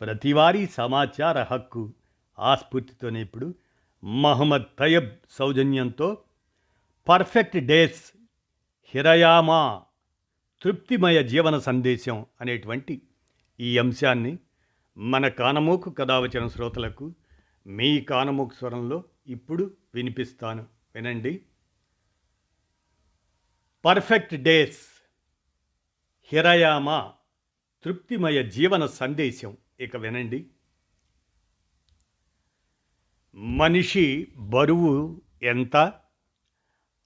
ప్రతివారీ సమాచార హక్కు ఆ స్ఫూర్తితోనే ఇప్పుడు మహమ్మద్ తయబ్ సౌజన్యంతో పర్ఫెక్ట్ డేస్ హిరయామా తృప్తిమయ జీవన సందేశం అనేటువంటి ఈ అంశాన్ని మన కానమూకు కథావచన శ్రోతలకు మీ కానమూకు స్వరంలో ఇప్పుడు వినిపిస్తాను. వినండి. పర్ఫెక్ట్ డేస్ హిరయామా తృప్తిమయ జీవన సందేశం. ఇక వినండి. మనిషి బరువు ఎంత?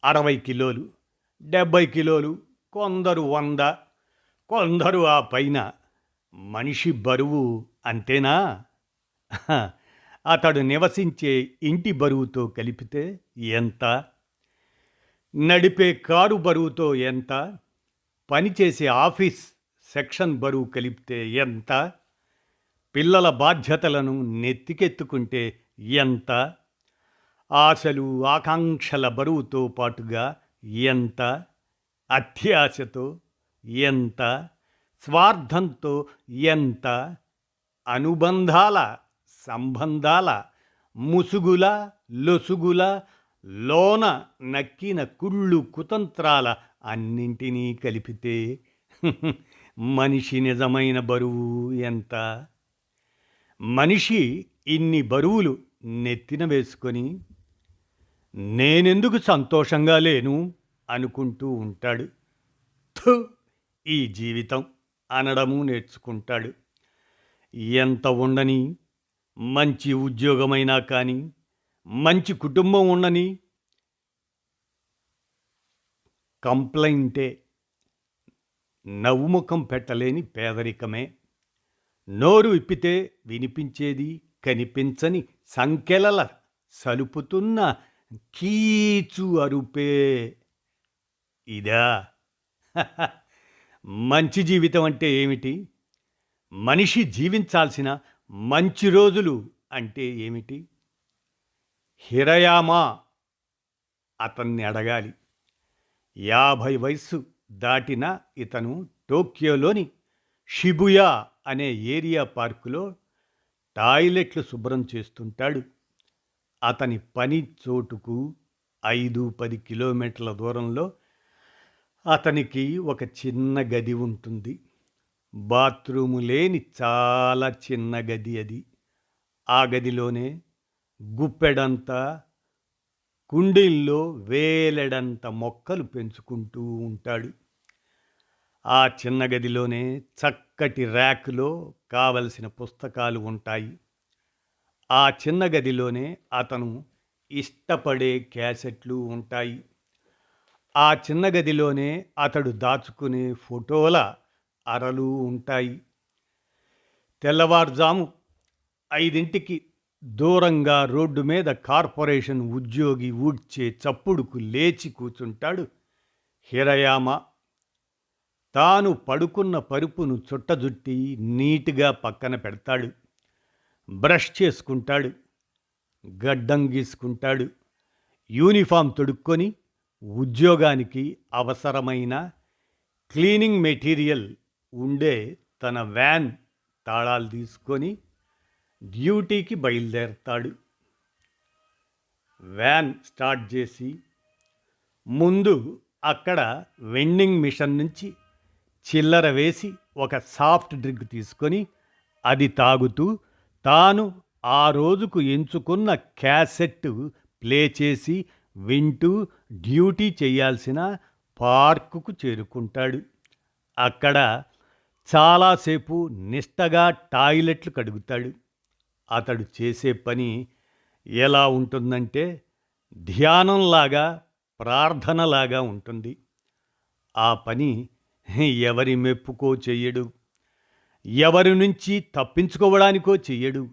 అరవై కిలోలు డెబ్భై కిలోలు కొందరు వంద కొందరు ఆ పైన. మనిషి బరువు అంతేనా? అతడు నివసించే ఇంటి బరువుతో కలిపితే ఎంత? నడిపే కారు బరువుతో ఎంత? పనిచేసే ఆఫీస్ సెక్షన్ బరువు కలిపితే ఎంత? పిల్లల బాధ్యతలను నెత్తికెత్తుకుంటే ఎంత? ఆశలు ఆకాంక్షల బరువుతో పాటుగా ఎంత? అత్యాశతో ఎంత? స్వార్థంతో ఎంత? అనుబంధాల సంబంధాల ముసుగుల లొసుగుల లోన నక్కిన కుళ్ళు కుతంత్రాల అన్నింటినీ కలిపితే మనిషి నిజమైన బరువు ఎంత? మనిషి ఇన్ని బరువులు నెత్తిన వేసుకొని నేనెందుకు సంతోషంగా లేను? అనుకుంటూ ఉంటాడు. థు ఈ జీవితం అనడము నేర్చుకుంటాడు. ఎంత ఉండని మంచి ఉద్యోగమైనా కానీ మంచి కుటుంబం ఉండని కంప్లైంటే నవ్వుముఖం పెట్టలేని పేదరికమే. నోరు ఇప్పితే వినిపించేది కనిపించని సంకెలల సలుపుతున్న కీచు అరుపే. ఇదా? మంచి జీవితం అంటే ఏమిటి? మనిషి జీవించాల్సిన మంచి రోజులు అంటే ఏమిటి? హిరయామా అతన్ని అడగాలి. యాభై వయస్సు దాటిన ఇతను టోక్యోలోని షిబుయా అనే ఏరియా పార్కులో టాయిలెట్లు శుభ్రం చేస్తుంటాడు. అతని పని చోటుకు ఐదు పది కిలోమీటర్ల దూరంలో అతనికి ఒక చిన్న గది ఉంటుంది. బాత్రూము లేని చాలా చిన్న గది అది. ఆ గదిలోనే గుప్పెడంత కుండీల్లో వేలెడంత మొక్కలు పెంచుకుంటూ ఉంటాడు. ఆ చిన్న గదిలోనే చక్క చక్కటి ర్యాక్లో కావలసిన పుస్తకాలు ఉంటాయి. ఆ చిన్న గదిలోనే అతను ఇష్టపడే క్యాసెట్లు ఉంటాయి. ఆ చిన్న గదిలోనే అతడు దాచుకునే ఫోటోల అరలు ఉంటాయి. తెల్లవారుజాము ఐదింటికి దూరంగా రోడ్డు మీద కార్పొరేషన్ ఉద్యోగి ఊడ్చే చప్పుడుకు లేచి కూర్చుంటాడు. హిరయామ తాను పడుకున్న పరుపును చుట్టజుట్టి నీట్గా పక్కన పెడతాడు. బ్రష్ చేసుకుంటాడు. గడ్డం గీసుకుంటాడు. యూనిఫామ్ తొడుక్కొని ఉద్యోగానికి అవసరమైన క్లీనింగ్ మెటీరియల్ ఉండే తన వ్యాన్ తాళాలు తీసుకొని డ్యూటీకి బయలుదేరతాడు. వ్యాన్ స్టార్ట్ చేసి ముందు అక్కడ వెండింగ్ మిషన్ నుంచి చిల్లర వేసి ఒక సాఫ్ట్ డ్రింక్ తీసుకొని అది తాగుతూ తాను ఆ రోజుకు ఎంచుకున్న క్యాసెట్ ప్లే చేసి వింటూ డ్యూటీ చేయాల్సిన పార్కుకు చేరుకుంటాడు. అక్కడ చాలాసేపు నిష్టగా టాయిలెట్లు కడుగుతాడు. అతడు చేసే పని ఎలా ఉంటుందంటే ధ్యానంలాగా ప్రార్థనలాగా ఉంటుంది. ఆ పని ఎవరి మెప్పుకో చెయ్యడు. ఎవరి నుంచి తప్పించుకోవడానికో చెయ్యడు.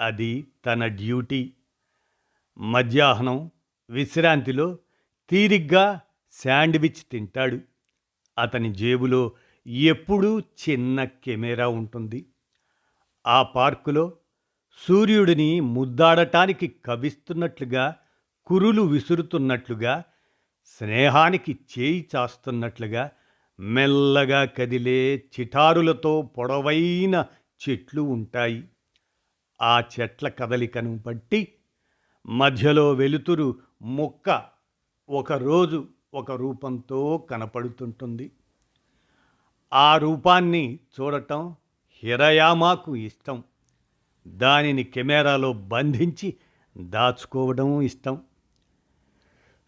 అది తన డ్యూటీ. మధ్యాహ్నం విశ్రాంతిలో తీరిగ్గా శాండ్విచ్ తింటాడు. అతని జేబులో ఎప్పుడూ చిన్న కెమెరా ఉంటుంది. ఆ పార్కులో సూర్యుడిని ముద్దాడటానికి కవిస్తున్నట్లుగా కురులు విసురుతున్నట్లుగా స్నేహానికి చేయి చాస్తున్నట్లుగా మెల్లగా కదిలే చిటారులతో పొడవైన చెట్లు ఉంటాయి. ఆ చెట్ల కదలికను బట్టి మధ్యలో వెలుతురు మొక్క ఒకరోజు ఒక రూపంతో కనపడుతుంటుంది. ఆ రూపాన్ని చూడటం హిరయామాకు ఇష్టం. దానిని కెమెరాలో బంధించి దాచుకోవడం ఇష్టం.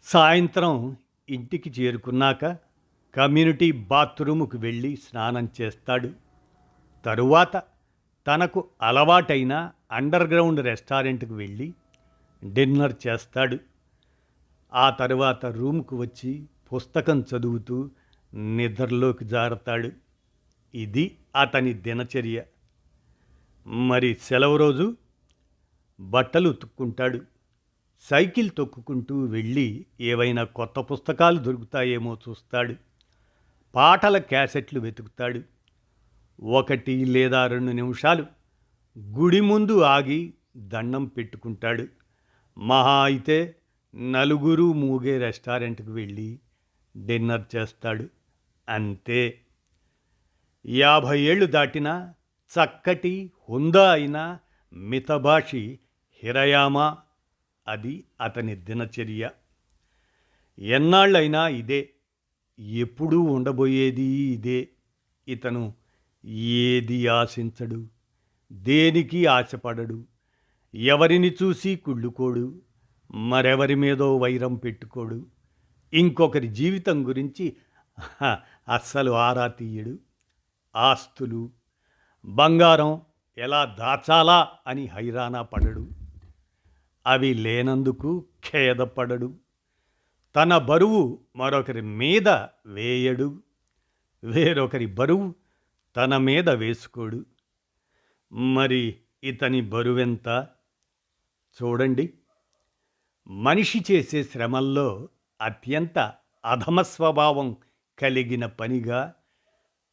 సాయంత్రం ఇంటికి చేరుకున్నాక కమ్యూనిటీ బాత్రూముకు వెళ్ళి స్నానం చేస్తాడు. తరువాత తనకు అలవాటైన అండర్ గ్రౌండ్ రెస్టారెంట్కి వెళ్ళి డిన్నర్ చేస్తాడు. ఆ తరువాత రూమ్కు వచ్చి పుస్తకం చదువుతూ నిద్రలోకి జారుతాడు. ఇది అతని దినచర్య. మరి సెలవు రోజు బట్టలు ఉతుక్కుంటాడు. సైకిల్ తొక్కుకుంటూ వెళ్ళి ఏవైనా కొత్త పుస్తకాలు దొరుకుతాయేమో చూస్తాడు. పాటల క్యాసెట్లు వెతుకుతాడు. ఒకటి లేదా రెండు నిమిషాలు గుడి ముందు ఆగి దండం పెట్టుకుంటాడు. మహా అయితే నలుగురు మూగే రెస్టారెంట్కి వెళ్ళి డిన్నర్ చేస్తాడు. అంతే. యాభై ఏళ్ళు దాటినా చక్కటి హుందా అయిన మితభాషి హిరయామా అది అతని దినచర్య. ఎన్నాళ్ళైనా ఇదే. ఎప్పుడూ ఉండబోయేది ఇదే. ఇతను ఏది ఆశించడు దేనికి ఆశపడడు ఎవరిని చూసి కుళ్ళుకోడు మరెవరి మీదో వైరం పెట్టుకోడు ఇంకొకరి జీవితం గురించి అస్సలు ఆరా తీయడు. ఆస్తులు బంగారం ఎలా దాచాలా అని హైరానా పడడు. అవి లేనందుకు ఖేదపడడు. తన బరువు మరొకరి మీద వేయడు వేరొకరి బరువు తన మీద వేసుకోడు. మరి ఇతని బరువెంత? చూడండి. మనిషి చేసే శ్రమల్లో అత్యంత అధమ స్వభావం కలిగిన పనిగా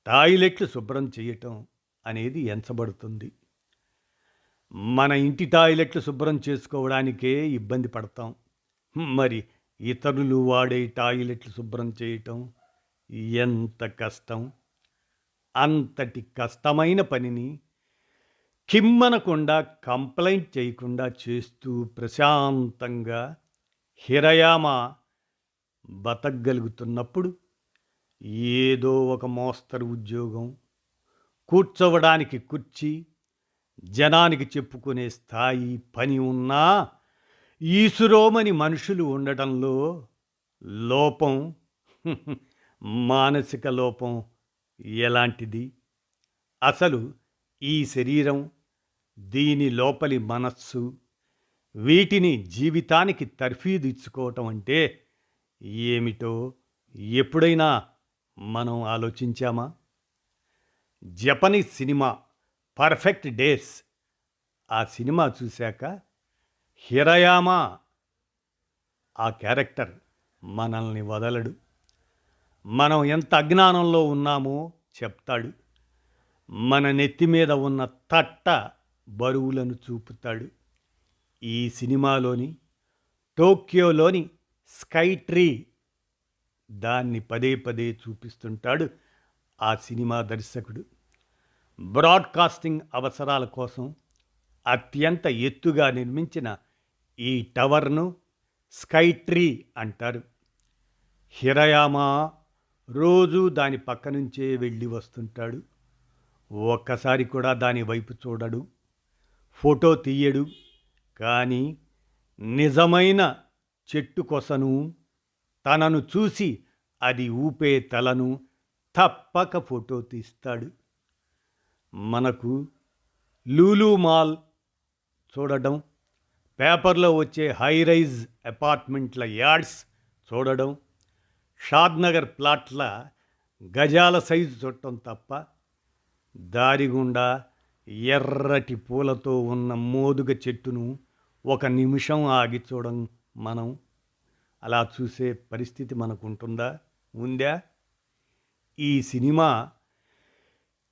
టాయిలెట్లు శుభ్రం చేయటం అనేది ఎంచబడుతుంది. మన ఇంటి టాయిలెట్లు శుభ్రం చేసుకోవడానికే ఇబ్బంది పడతాం. మరి ఇతరులు వాడే టాయిలెట్లు శుభ్రం చేయటం ఎంత కష్టం. అంతటి కష్టమైన పనిని కిమ్మనకుండా కంప్లైంట్ చేయకుండా చేస్తూ ప్రశాంతంగా హిరయామ బతకగలుగుతున్నప్పుడు ఏదో ఒక మోస్తరు ఉద్యోగం కూర్చోవడానికి కుర్చీ జనానికి చెప్పుకునే స్థాయి పని ఉన్నా ఈసురోమని మనుషులు ఉండటంలో లోపం మానసిక లోపం ఎలాంటిది? అసలు ఈ శరీరం దీని లోపలి మనస్సు వీటిని జీవితానికి తర్ఫీదు ఇచ్చుకోవటం అంటే ఏమిటో ఎప్పుడైనా మనం ఆలోచించామా? జపనీస్ సినిమా పర్ఫెక్ట్ డేస్ ఆ సినిమా చూశాక హిరయామా. ఆ క్యారెక్టర్ మనల్ని వదలడు. మనం ఎంత అజ్ఞానంలో ఉన్నామో చెప్తాడు. మన నెత్తి మీద ఉన్న తట్ట బరువులను చూపుతాడు. ఈ సినిమాలోని టోక్యోలోని స్కై ట్రీ దాన్ని పదే పదే చూపిస్తుంటాడు ఆ సినిమా దర్శకుడు. బ్రాడ్కాస్టింగ్ అవసరాల కోసం అత్యంత ఎత్తుగా నిర్మించిన ఈ టవర్ను స్కై ట్రీ అంటారు. హిరయామా రోజు దాని పక్క నుంచే వెళ్ళి వస్తుంటాడు. ఒక్కసారి కూడా దాని వైపు చూడడు. ఫోటో తీయడు. కానీ నిజమైన చెట్టు కొసను తనను చూసి అది ఊపే తలను తప్పక ఫోటో తీస్తాడు. మనకు లూలు మాల్ చూడడం పేపర్లో వచ్చే హై రైజ్ అపార్ట్మెంట్ల యార్డ్స్ చూడడం షాద్నగర్ ప్లాట్ల గజాల సైజు చుట్టం తప్ప దారి గుండా ఎర్రటి పూలతో ఉన్న మోదుగ చెట్టును ఒక నిమిషం ఆగి చూడం మనం. అలా చూసే పరిస్థితి మనకు ఉంటుందా ఉందా? ఈ సినిమా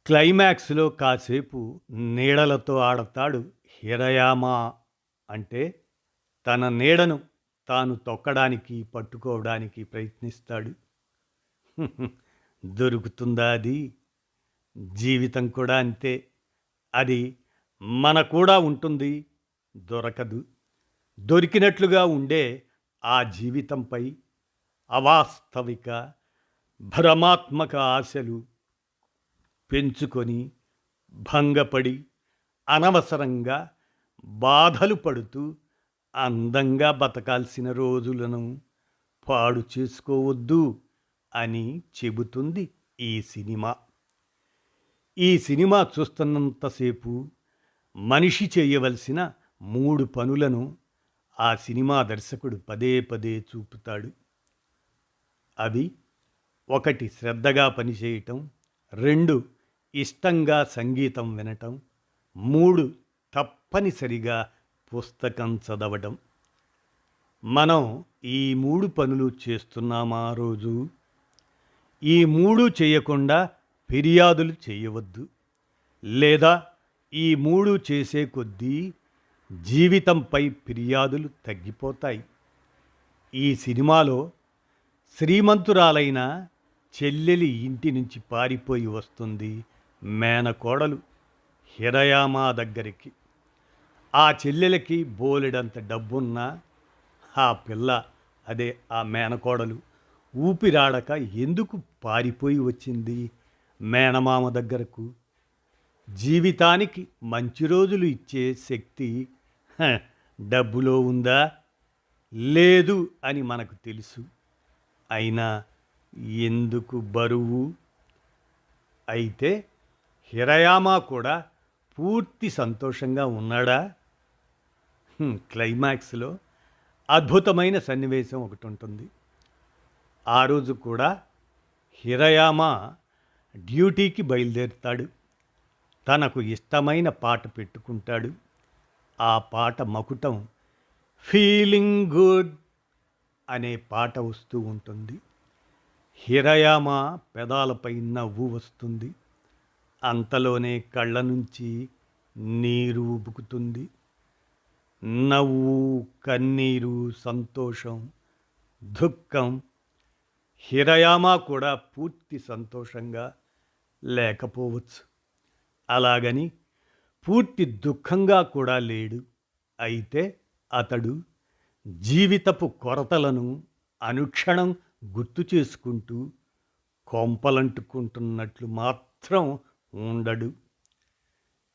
క్లైమాక్స్లో కాసేపు నీడలతో ఆడతాడు హిరయామా అంటే తన నీడను తాను తొక్కడానికి పట్టుకోవడానికి ప్రయత్నిస్తాడు. దొరుకుతుందా అది? జీవితం కూడా అంతే. అది మన కూడా ఉంటుంది. దొరకదు. దొరికినట్లుగా ఉండే ఆ జీవితంపై అవాస్తవిక భ్రమాత్మక ఆశలు పెంచుకొని భంగపడి అనవసరంగా బాధలు పడుతూ అందంగా బతకాల్సిన రోజులను పాడు చేసుకోవద్దు అని చెబుతుంది ఈ సినిమా. ఈ సినిమా చూస్తున్నంతసేపు మనిషి చేయవలసిన మూడు పనులను ఆ సినిమా దర్శకుడు పదే పదే చూపుతాడు. అవి ఒకటి శ్రద్ధగా పనిచేయటం రెండు ఇష్టంగా సంగీతం వినటం మూడు తప్పనిసరిగా పుస్తకం చదవడం మనం ఈ మూడు పనులు చేస్తున్నామా రోజు? ఈ మూడు చేయకుండా ఫిర్యాదులు చేయవద్దు. లేదా ఈ మూడు చేసే కొద్దీ జీవితంపై ఫిర్యాదులు తగ్గిపోతాయి. ఈ సినిమాలో శ్రీమంతురాలైన చెల్లెలి ఇంటి నుంచి పారిపోయి వస్తుంది మేనకోడలు హిరయామా దగ్గరికి. ఆ చెల్లెలకి బోలెడంత డబ్బున్నా ఆ పిల్ల అదే ఆ మేనకోడలు ఊపిరాడక ఎందుకు పారిపోయి వచ్చింది మేనమామ దగ్గరకు? జీవితానికి మంచి రోజులు ఇచ్చే శక్తి డబ్బులో ఉందా? లేదు అని మనకు తెలుసు. అయినా ఎందుకు బరువు? అయితే హిరయామా కూడా పూర్తి సంతోషంగా ఉన్నాడా? క్లైమాక్స్లో అద్భుతమైన సన్నివేశం ఒకటి ఉంటుంది ఆ రోజు కూడా హిరయామ డ్యూటీకి బయలుదేరుతాడు. తనకు ఇష్టమైన పాట పెట్టుకుంటాడు. ఆ పాట మకుటం ఫీలింగ్ గుడ్ అనే పాట వస్తూ ఉంటుంది. హిరయామ పెదాలపై నవ్వు వస్తుంది. అంతలోనే కళ్ళ నుంచి నీరు ఉబుకుతుంది నవ్వు కన్నీరు సంతోషం దుఃఖం హిరయామా కూడా పూర్తి సంతోషంగా లేకపోవచ్చు. అలాగని పూర్తి దుఃఖంగా కూడా లేడు. అయితే అతడు జీవితపు కొరతలను అనుక్షణం గుర్తు చేసుకుంటూ కొంపలంటుకుంటున్నట్లు మాత్రం ఉండడు.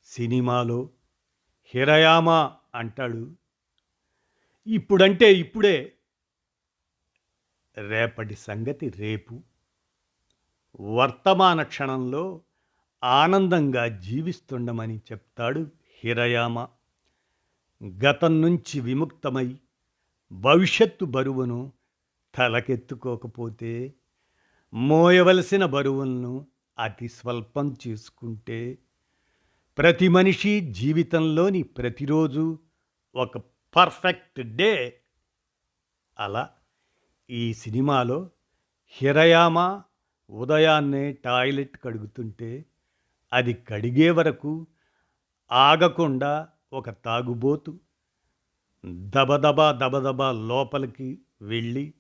సినిమాలో హిరయామా అంటాడు. ఇప్పుడంటే ఇప్పుడే రేపటి సంగతి రేపు. వర్తమాన క్షణంలో ఆనందంగా జీవిస్తుండమని చెప్తాడు హిరయామ. గతం నుంచి విముక్తమై భవిష్యత్తు బరువును తలకెత్తుకోకపోతే మోయవలసిన బరువులను అతి స్వల్పం చేసుకుంటే ప్రతి మనిషి జీవితంలోని ప్రతిరోజు ఒక పర్ఫెక్ట్ డే అలా ఈ సినిమాలో హిరయామ ఉదయాన్నే టాయిలెట్ కడుగుతుంటే అది కడిగే వరకు ఆగకుండా ఒక తాగుబోతు దబదబా దబదబా లోపలికి వెళ్ళి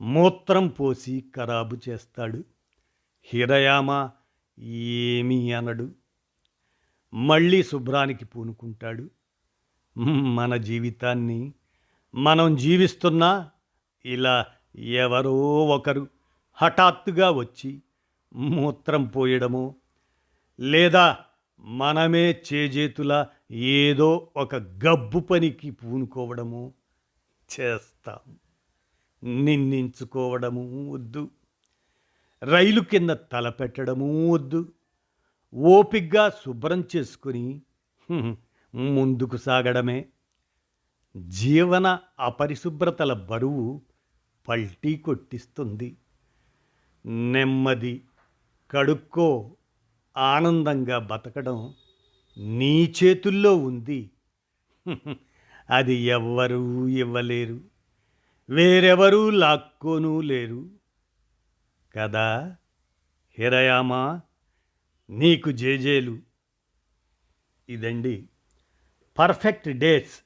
మూత్రం పోసి ఖరాబు చేస్తాడు. హిరయామ ఏమీ అనడు. మళ్ళీ శుభ్రానికి పూనుకుంటాడు. మన జీవితాన్ని మనం జీవిస్తున్నా ఇలా ఎవరో ఒకరు హఠాత్తుగా వచ్చి మూత్రం పోయడమో లేదా మనమే చేజేతుల ఏదో ఒక గబ్బు పనికి పూనుకోవడము చేస్తాం. నిందించుకోవడము వద్దు. రైలు కింద తలపెట్టడము వద్దు. ఓపిగ్గా శుభ్రం చేసుకుని ముందుకు సాగడమే. జీవన అపరిశుభ్రతల బరువు పల్టీ కొట్టిస్తుంది. నెమ్మది కడుక్కో ఆనందంగా బతకడం నీ చేతుల్లో ఉంది. అది ఎవ్వరూ ఇవ్వలేరు. వేరెవరూ లాక్కోనూ లేరు. కదా హిరయామా? నీకు జేజేలు. ఇదండి. పర్ఫెక్ట్ డేస్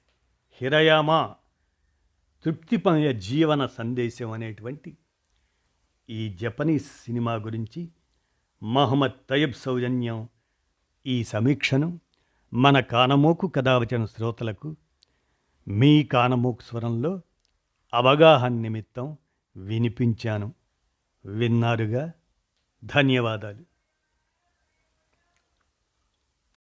హిరయామా తృప్తిమయ జీవన సందేశం అనేటువంటి ఈ జపనీస్ సినిమా గురించి మహమ్మద్ తయబ్ సౌజన్యం ఈ సమీక్షను మన కానమోకు కథావచన శ్రోతలకు మీ కానమోకు స్వరంలో అవగాహన నిమిత్తం వినిపించాను. విన్నారుగా? ధన్యవాదాలు.